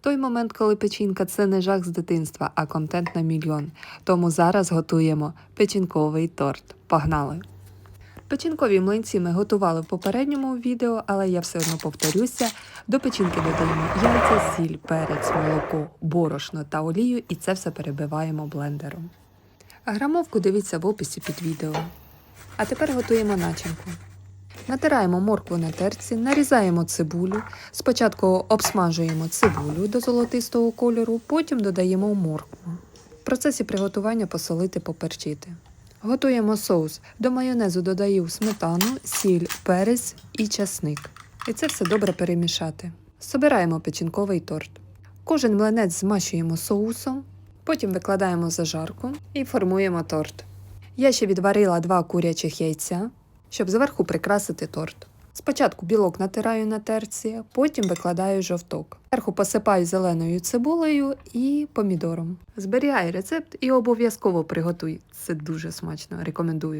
той момент, коли печінка це не жах з дитинства, а контент на мільйон. Тому зараз готуємо печінковий торт. Погнали! Печінкові млинці ми готували в попередньому відео, але я все одно повторюся. До печінки додаємо яйця, сіль, перець, молоко, борошно та олію, і це все перебиваємо блендером. Грамовку дивіться в описі під відео. А тепер готуємо начинку. Натираємо моркву на терці, нарізаємо цибулю. Спочатку обсмажуємо цибулю до золотистого кольору, потім додаємо моркву. В процесі приготування посолити поперчити. Готуємо соус. До майонезу додаю сметану, сіль, перець і часник. І це все добре перемішати. Собираємо печінковий торт. Кожен млинець змащуємо соусом, потім викладаємо зажарку і формуємо торт. Я ще відварила два курячих яйця, щоб зверху прикрасити торт. Спочатку білок натираю на терці, потім викладаю жовток. Зверху посипаю зеленою цибулею і помідором. Зберігай рецепт і обов'язково приготуй. Це дуже смачно, рекомендую.